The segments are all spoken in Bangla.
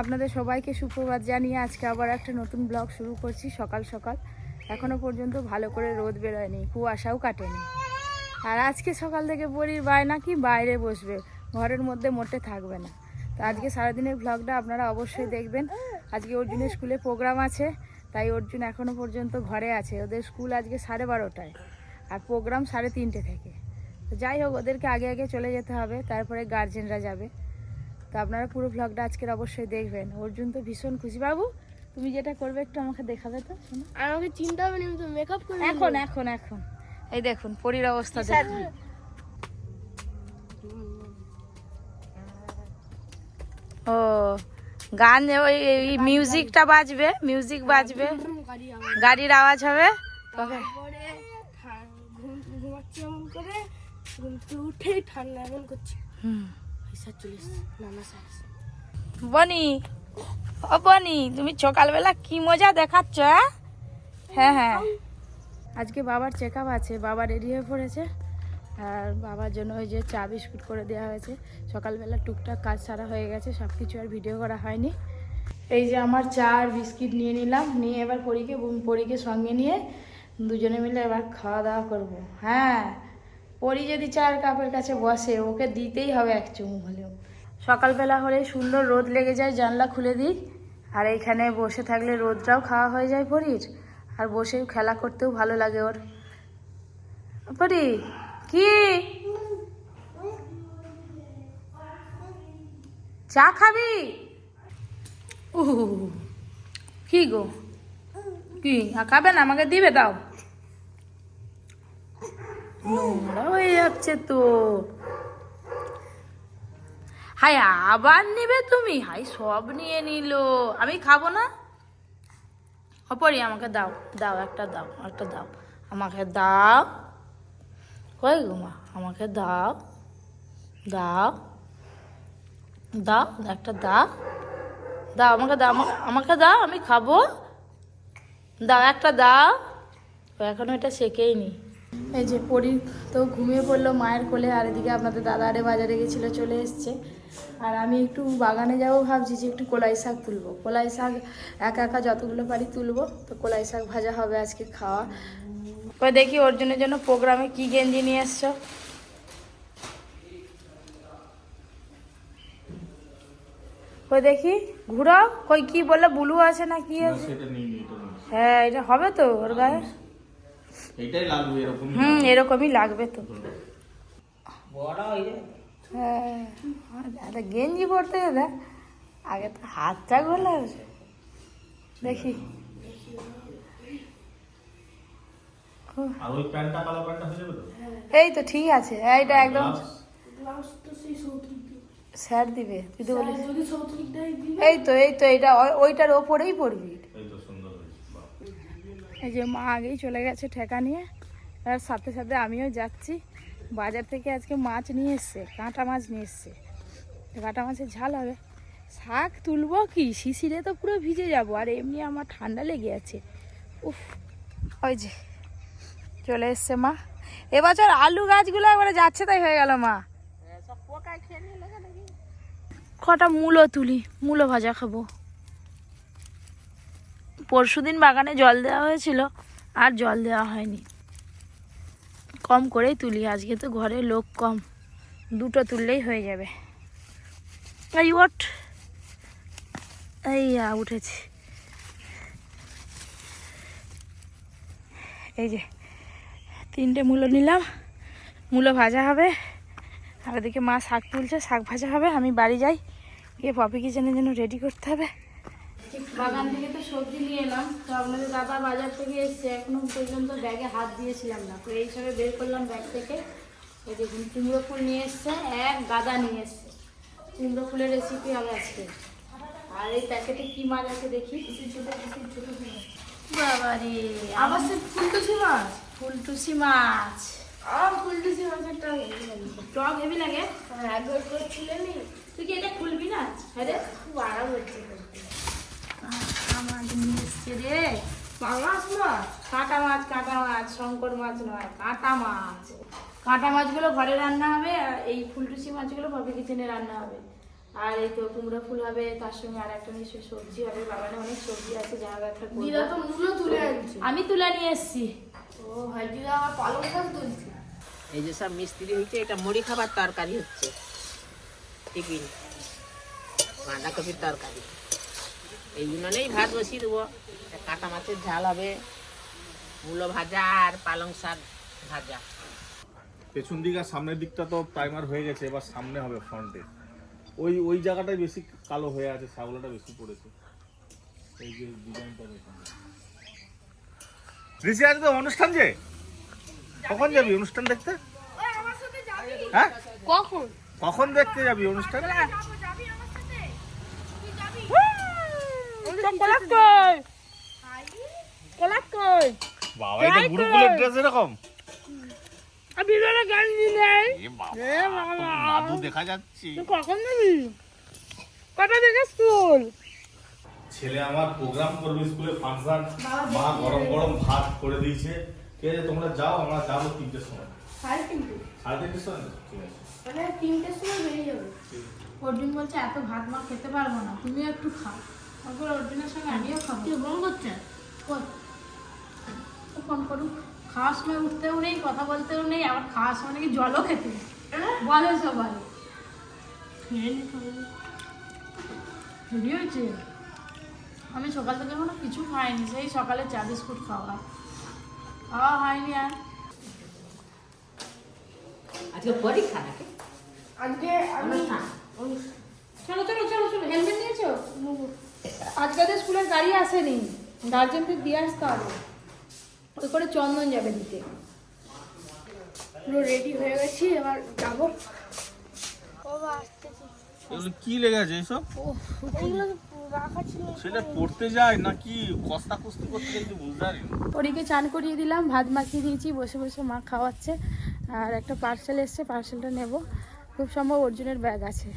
আপনাদের সবাইকে সুপ্রভাত জানিয়ে আজকে আবার একটা নতুন ব্লগ শুরু করছি সকাল সকাল। এখনও পর্যন্ত ভালো করে রোদ বেরোয়নি, কুয়াশাও কাটেনি। আর আজকে সকাল থেকে বড়ির বায়না কি বাইরে বসবে, ঘরের মধ্যে মোটে থাকবে না। তো আজকে সারাদিনের ব্লগটা আপনারা অবশ্যই দেখবেন। আজকে অর্জুনের স্কুলে প্রোগ্রাম আছে, তাই অর্জুন এখনও পর্যন্ত ঘরে আছে। ওদের স্কুল আজকে সাড়ে বারোটায়, আর প্রোগ্রাম সাড়ে তিনটে থেকে। তো যাই হোক, ওদেরকে আগে আগে চলে যেতে হবে, তারপরে গার্জেনরা যাবে। তো আপনারা পুরো ভ্লগটা আজকের অবশ্যই দেখবেন। অর্জুন তো ভীষণ খুশি। বাবু তুমি যেটা করবে একটু আমাকে দেখাবে তো শোনো। আর আমাকে চিন্তা হবে না আমি মেকআপ করে এখন এখন এখন। এই দেখুন পরীর অবস্থা দেখুন। ও গান ওই মিউজিকটা বাজবে মিউজিক বাজবে। গাড়ির আওয়াজ হবে। ঘুমাচ্ছি এমন করে উঠেই ঠান্ডা এমন করছি। হুম। বনি ও বনি তুমি সকালবেলা কি মজা দেখাচ্ছ হ্যাঁ? হ্যাঁ হ্যাঁ। আজকে বাবার চেক আপ আছে বাবা রেডি হয়ে পড়েছে। আর বাবার জন্য ওই যে চা বিস্কুট করে দেওয়া হয়েছে। সকালবেলা টুকটাক কাজ সারা হয়ে গেছে সব কিছু আর ভিডিও করা হয়নি। এই যে আমার চা আর বিস্কিট নিয়ে নিলাম নিয়ে এবার পরীকে পরীকে সঙ্গে নিয়ে দুজনে মিলে এবার খাওয়া দাওয়া করব। হ্যাঁ। পরি যদি চার কাপের কাছে বসে, ওকে দিতেই হবে এক চুমু হলেও। সকালবেলা হলে সুন্দর রোদ লেগে যায়, জানলা খুলে দিই। আর এইখানে বসে থাকলে রোদটাও খাওয়া হয়ে যায় পরির। আর বসে খেলা করতেও ভালো লাগে ওর। পরি, কি? চা খাবি? কি গো? কি? খাবে না? আমাকে দিবে, দাও। নোংরা হয়ে যাচ্ছে তো। হাই আবার নিবে তুমি? হাই সব নিয়ে নিল। আমি খাব না? অপরি, আমাকে দাও দাও, একটা দাও একটা দাও। আমাকে দাও। কই গো মা? আমাকে দাও দাও দাও, একটা দাও। দাও, আমাকে দাও, আমা- আমাকে দাও, আমি খাব। দাও, একটা দাও। এখনও এটা শেখেই নি এই যে পরি তো ঘুমিয়ে পড়ল মায়ের কোলে আর এদিকে আপনাদের দাদা আরে বাজারে গেছিল চলে এসছে। আর আমি একটু বাগানে যাব ভাবছি যে একটু কলাই শাক তুলবো। কলাই শাক একা একা যতগুলো পারি তুলবো তো কলাই শাক ভাজা হবে আজকে খাওয়া। ওই দেখি অর্জুনের জন্য প্রোগ্রামে কি গেঞ্জি নিয়ে এসছো? ওই দেখি ঘুরাও? কই কি বললে ব্লু আছে না কি আছে। হ্যাঁ এটা হবে তো ওর গায়ে? এইটাই লাগবে এরকম। হুম এরকমই লাগবে তো। হ্যাঁ দাদা গেঞ্জি পরতে দাদা আগে তো হাতটা গোলা দেখি। হয়ে এই তো ঠিক আছে। এইটা একদম স্যার দিবে। তুই তো বলিস। এই তো এই তো এটা ওই- ওইটার ওপরেই পড়বি এই তো সুন্দর হয়েছে বাহ। এই যে মা আগেই চলে গেছে ঠেকা নিয়ে। আর সাথে সাথে আমিও যাচ্ছি। বাজার থেকে আজকে মাছ নিয়ে এসছে কাঁটা মাছ নিয়ে এসছে। কাঁটা মাছের ঝাল হবে। শাক তুলবো কি? শিশিরে তো পুরো ভিজে যাব আর এমনি আমার ঠান্ডা লেগে আছে। উফ ওই যে চলে এসছে মা। এবছর আলু গাছগুলো একবারে যাচ্ছে তাই হয়ে গেল মা। কটা মূলো তুলি মূলো ভাজা খাব। পরশুদিন বাগানে জল দেওয়া হয়েছিল, আর জল দেওয়া হয়নি। কম করেই তুলি, আজকে তো ঘরে লোক কম। দুটো তুললেই হয়ে যাবে। এই ওট এই উঠেছি। এই যে, তিনটে মূলো নিলাম। মূলো ভাজা হবে। আর ওদিকে মা শাক তুলছে, শাক ভাজা হবে। আমি বাড়ি যাই। গিয়ে পপি কিচেনের জন্য রেডি করতে হবে। বাগান থেকে তো সবজি নিয়ে এলাম। তো আপনাদের দাদা বাজার থেকে এসছে। এখনও পর্যন্ত ব্যাগে হাত দিয়েছিলাম না। তো এই হিসাবে বের করলাম ব্যাগ থেকে। এই দেখুন কুমড়ো ফুল নিয়ে এসছে এক গাদা নিয়ে এসছে। কুমড়ো ফুলের রেসিপি হবে আজকে। আর এই প্যাকেটে কি মাছ আছে দেখি। বাবারে আবার সে ফুলটুসি মাছ? ফুলটুসি মাছ। আমার ফুলটুসি মাছেরটা টক হেভি লাগে। হ্যাঁ একবার করে ছিলে নি। তুই কি এটা খুলবি না? হ্যাঁ রে খুব আরাম হচ্ছে। আমার নিয়ে এসছে রে। মাছ কাঁটা মাছ কাঁটা মাছ শঙ্কর মাছ নয় কাঁটা মাছ। কাঁটা মাছগুলো ঘরে রান্না হবে আর এই ফুলটুসি মাছগুলো ভাবি কিচেনে রান্না হবে। আর এই তো কুমড়ো ফুল হবে তার সঙ্গে আর একটা নিশ্চয়ই সবজি হবে বাগানে অনেক সবজি আছে যা একটা। দিদা তো মূলো তুলে আনছে। আমি তুলে নিয়ে এসেছি। ও ভাই দিদা আমার পালং শাক তুলছে। এই যে সব মিস্ত্রি হয়েছে এটা মুড়ি খাবার তরকারি হচ্ছে। টিফিন বাঁধাকপির তরকারি। এই উনানেই ভাত বসিয়ে দেবো। কাটা মাছের ঝাল হবে। মূলো ভাজা আর পালং শাক ভাজা। পেছন দিক আর সামনের দিকটা তো প্রাইমার হয়ে গেছে এবার সামনে হবে ফ্রন্টে ওই ওই জায়গাটাই বেশি কালো হয়ে আছে ছাগলটা বেশি পড়েছে। এই যে ডিজাইনটা দেখুন। ঋষি আজ তো অনুষ্ঠান যে? কখন যাবি অনুষ্ঠান দেখতে? হ্যাঁ? কখন? কখন দেখতে যাবি অনুষ্ঠান? কলাপ কই? কলাপ কই? বাবা এটা গুরুকুলের ড্রেস এরকম? আর বিড়ালে গান দিলে এ বাবা তোর দেখা যাচ্ছে। কখন যাবি? কটা থেকে স্কুল? ছেলে আমার প্রোগ্রাম করবে স্কুলে ফাংশন মা গরম গরম ভাত করে দিয়েছে। ঠিক আছে তোমরা যাও আমরা যাব তিনটের সময়। সাড়ে তিনটে। সাড়ে তিনটের সময়? ঠিক আছে। মানে তিনটের সময় বেরিয়ে যাবে। অর্জুন বলছে এত ভাত মা খেতে পারব না। তুমি একটু খাও। তারপর অর্জুনের সঙ্গে আমিও খাব। ফোন করছে কই? ফোন করুক। খাওয়ার সময় উঠতেও নেই কথা বলতেও নেই আবার খাওয়ার সময় নাকি জলও খেতে নেই। বলে সবাই। হয়েছে? আমি সকাল থেকে কোনো কিছু খাইনি সেই সকালে চা বিস্কুট খাওয়া। খাওয়া হয়নি আর। আজকে পরীক্ষা নাকি? আজকে আমি অনুষ্ঠান চলো চলো চলো চলো হেলমেট নিয়েছো আজকে তো স্কুলের গাড়ি আসেনি। গার্জেনদের দিয়ে আসতে হবে। ওই করে চন্দন যাবে দিতে। পুরো রেডি হয়ে গেছি এবার যাব। ও আসতেছি এগুলো কি লেগে আছে এইসব এগুলো রাখা ছিল। ছেলে পড়তে যায় নাকি কস্তা কুস্তি করতে যায় বুঝতে পারি পরীকে চান করিয়ে দিলাম ভাত মাখিয়ে দিয়েছি বসে বসে মা খাওয়াচ্ছে। আর একটা পার্সেল এসছে পার্সেলটা নেব। খুব সম্ভব অর্জুনের ব্যাগ আছে।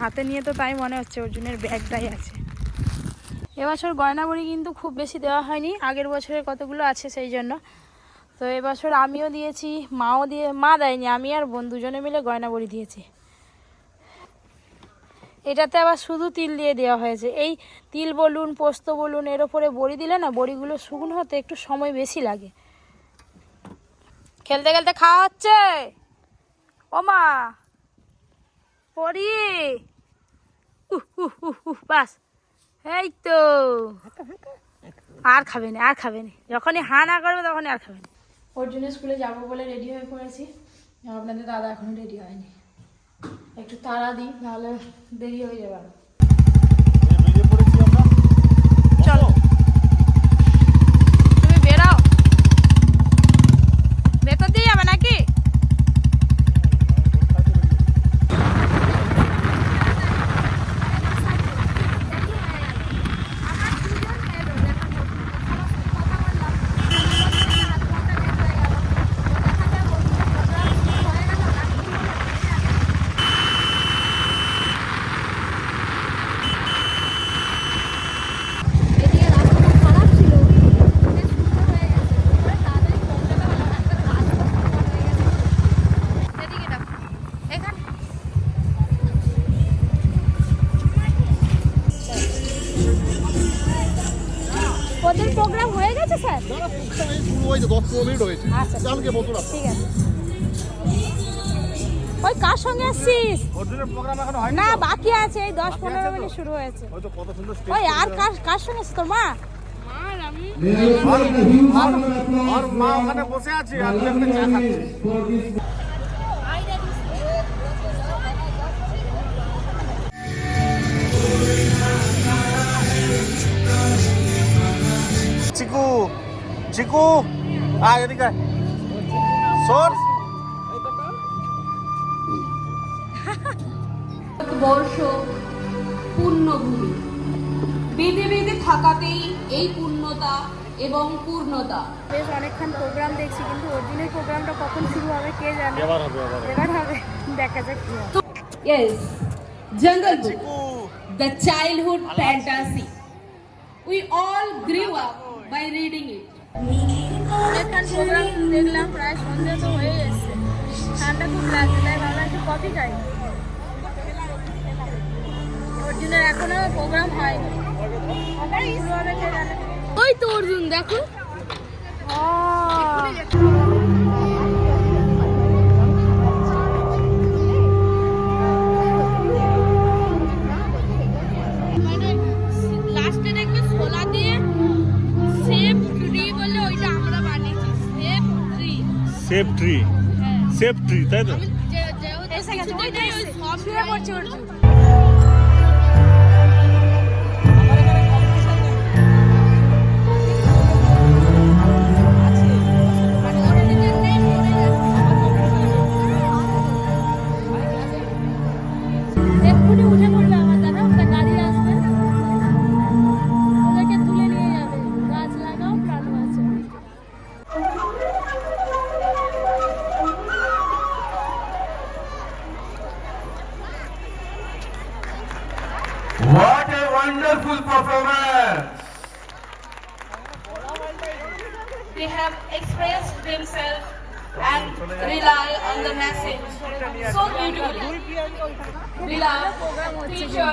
হাতে নিয়ে তো তাই মনে হচ্ছে অর্জুনের ব্যাগটাই আছে। এবছর গয়নাবড়ি কিন্তু খুব বেশি দেওয়া হয়নি, আগের বছরের কতগুলো আছে সেই জন্য। তো এবছর আমিও দিয়েছি, মাও দিয়ে, মা দেয়নি, আমি আর বোন দুজনে মিলে গয়নাবড়ি দিয়েছি। এটাতে আবার শুধু তিল দিয়ে দেওয়া হয়েছে। এই তিল বলুন, পোস্ত বলুন, এর ওপরে বড়ি দিলে না, বড়িগুলো শুকনো হতে একটু সময় বেশি লাগে। খেলতে খেলতে খাওয়া হচ্ছে? ও মা! উহ বাস। এই তো। আর খাবে না আর খাবে না। যখনই হা না করবে তখনই আর খাবে না। জন্য স্কুলে যাব বলে রেডি হয়ে পড়েছি। আপনাদের দাদা এখনও রেডি হয়নি। একটু তাড়া দিই নাহলে দেরি হয়ে যাবে শুরু দশ পনেরো মিনিট হয়েছে। আচ্ছা কালকে বসুন ঠিক আছে। ওই কার সঙ্গে আসছিস? অর্জুনের প্রোগ্রাম এখনও হয়নি না বাকি আছে এই দশ পনেরো মিনিট শুরু হয়েছে। কত সুন্দর ওই আর কার কার সঙ্গে আসছিস তোর মা? আর মা ওখানে বসে আছে আর চা খাচ্ছিস চিকু চিকু। আয় এদিকে আয়। সর বর্ষ পূর্ণভূমি বেঁধে বেঁধে থাকাতেই এই পূর্ণতা এবং পূর্ণতা বেশ অনেকক্ষণ প্রোগ্রাম দেখছি কিন্তু অর্জুনের প্রোগ্রামটা কখন শুরু হবে কে জানে এবার হবে এবার হবে। দেখা যাক কি হয় Yes, Jungle Book, চিকু the childhood fantasy. We all grew up by reading it. অনেকক্ষণ প্রোগ্রাম দেখলাম প্রায় সন্ধ্যে তো হয়ে এসছে ঠান্ডা খুব লাগছে তাই ভাবলাম একটু সবই যাই অর্জুনের এখনও প্রোগ্রাম হয়নি। ওই তো অর্জুন দেখো। সেফ ট্রি সেফ ট্রি তাই তো wonderful performance! They have expressed themselves and rely on the message so beautifully. Beloved teacher,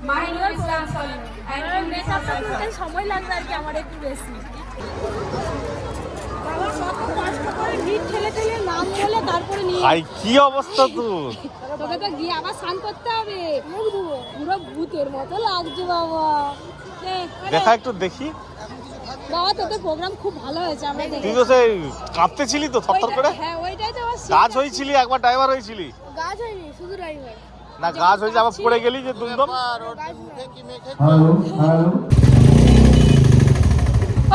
Mahinur Islam Salim and মেকআপটা English করতে সময় লাগবে আর কি আমার একটু তারপরে নিয়ে ভাই কি অবস্থা তোর তোকে তো গিয়ে আবার স্নান করতে হবে মুখ ধুবো ভূতের মতো লাগছে বাবা। দেখা একটু দেখি। বাবা তোদের প্রোগ্রাম খুব ভালো হয়েছে আমরা তুই তো সেই কাঁপতেছিলি তো থরথর করে? হ্যাঁ ওইটাই তো আমার গাছ হয়েছিলি একবার ড্রাইভার হয়েছিলি? গাছ হইনি শুধু ড্রাইভার না গাছ হয়েছে আবার পড়ে গেলি যে দুমদম?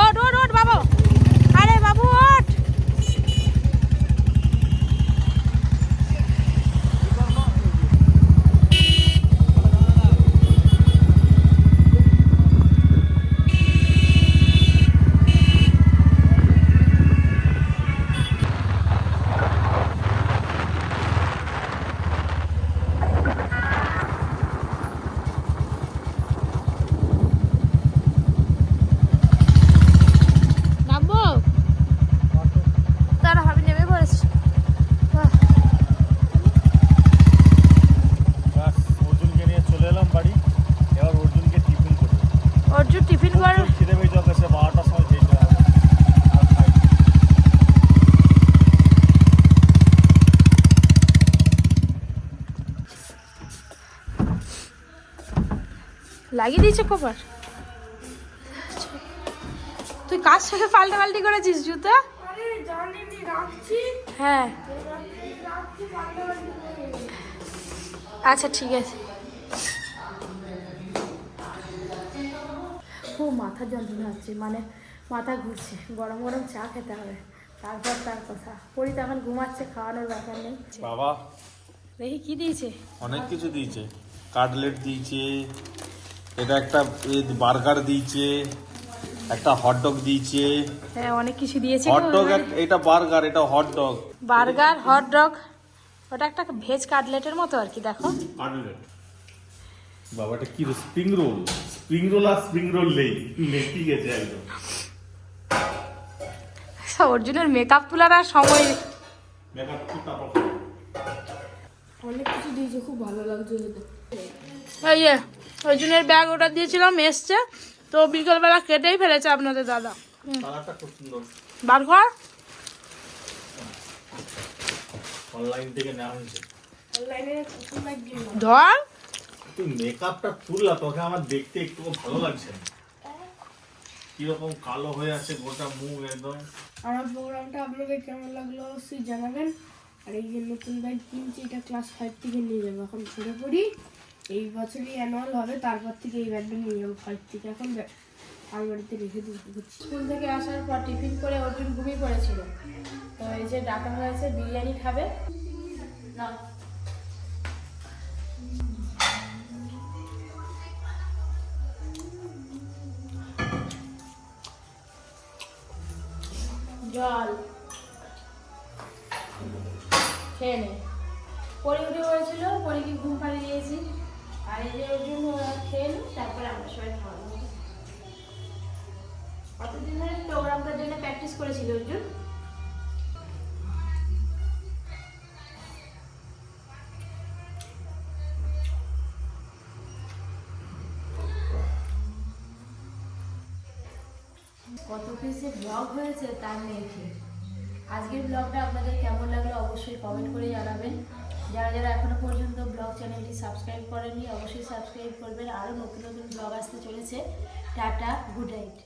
ওট ওট ওট বাবু আরে বাবু ওট নামবো তারা ভাবি নেমে পড়েছি ব্যাস, অর্জুনকে নিয়ে চলে এলাম বাড়ি এবার অর্জুনকে টিফিন করব অর্জুন টিফিন কর খুব খিদে পেয়েছে ওকে সে বারোটার সময় খেয়েছে আর খাই লাগিয়ে দিয়েছে কপার তুই কাজ থেকে পাল্টা পাল্টি করেছিস জুতা? আরে জানিনি রাখছি। হ্যাঁ। রাখছি পাল্টাপাল্টি করে। আচ্ছা ঠিক আছে। খুব মাথা যন্ত্রণা হচ্ছে মানে মাথা ঘুরছে গরম গরম চা খেতে হবে। তারপর তার কথা। পরি তো এখন ঘুমাচ্ছে খাওয়ানোর ব্যাপার নেই। বাবা। দেখি কি দিয়েছে? অনেক কিছু দিয়েছে। কাটলেট দিয়েছে এটা একটা বার্গার দিয়েছে একটা হটডগ দিয়েছে। হ্যাঁ অনেক কিছু দিয়েছে হটডগ এটা বার্গার এটা হটডগ বার্গার হট ডগ ওটা একটা ভেজ কাটলেটের মতো আর কি দেখো। কাটলেট বাবাটা কি স্প্রিং রোল স্প্রিং রোল আর স্প্রিং রোল নেই নেকি গেছে একদম। অর্জুনের মেকআপ তোলার আর সময় মেকআপ অনেক কিছু দিয়েছে খুব ভালো লাগছে। এই অর্জুনের ব্যাগ ওটা দিয়েছিলাম এসছে। তো বিকেলবেলা কেটেই ফেলেছে আপনাদের দাদা। কালারটা খুব সুন্দর। বার কর অনলাইন থেকে নেওয়া হয়েছে। অনলাইনে কুকুর লাগছে না ধর। তুই মেকআপটা তুললা তোকে আমার দেখতে একটু ভালো লাগছে কীরকম কালো হয়ে আছে গোটা মুখ একদম। আমার প্রোগ্রামটা আপনাদের কেমন লাগল অবশ্যই জানাবেন। আর এই যে নতুন ব্যাগ কিনছি এটা ক্লাস ফাইভ থেকে নিয়ে যাব। এখন পড়ে পড়ি। এই বছরই অ্যানুয়াল হবে, তারপর থেকে এই ব্যাগটা নিয়ে যাব ফাইভ থেকে। এখন আলমারিতে রেখে দিচ্ছি স্কুল থেকে আসার পর টিফিন করে অর্জুন ঘুমিয়ে পড়েছিল। তো এই যে ডাকা হয়েছে, বিরিয়ানি খাবে? না জল। খেয়ে নে। পরি উঠে পড়েছিল পরীকে ঘুম পাড়িয়ে দিয়েছি। কতদিন ধরে প্র্যাকটিস করেছিল কত পিসে ব্লগ হয়েছে তার নেই ঠিক। আজকের ব্লগটা আপনাদের কেমন লাগল অবশ্যই কমেন্ট করে জানাবেন। যারা যারা এখনও পর্যন্ত ব্লগ চ্যানেলটি সাবস্ক্রাইব করেননি, অবশ্যই সাবস্ক্রাইব করবেন। আরও নতুন নতুন ব্লগ আসতে চলেছে। Tata, good night.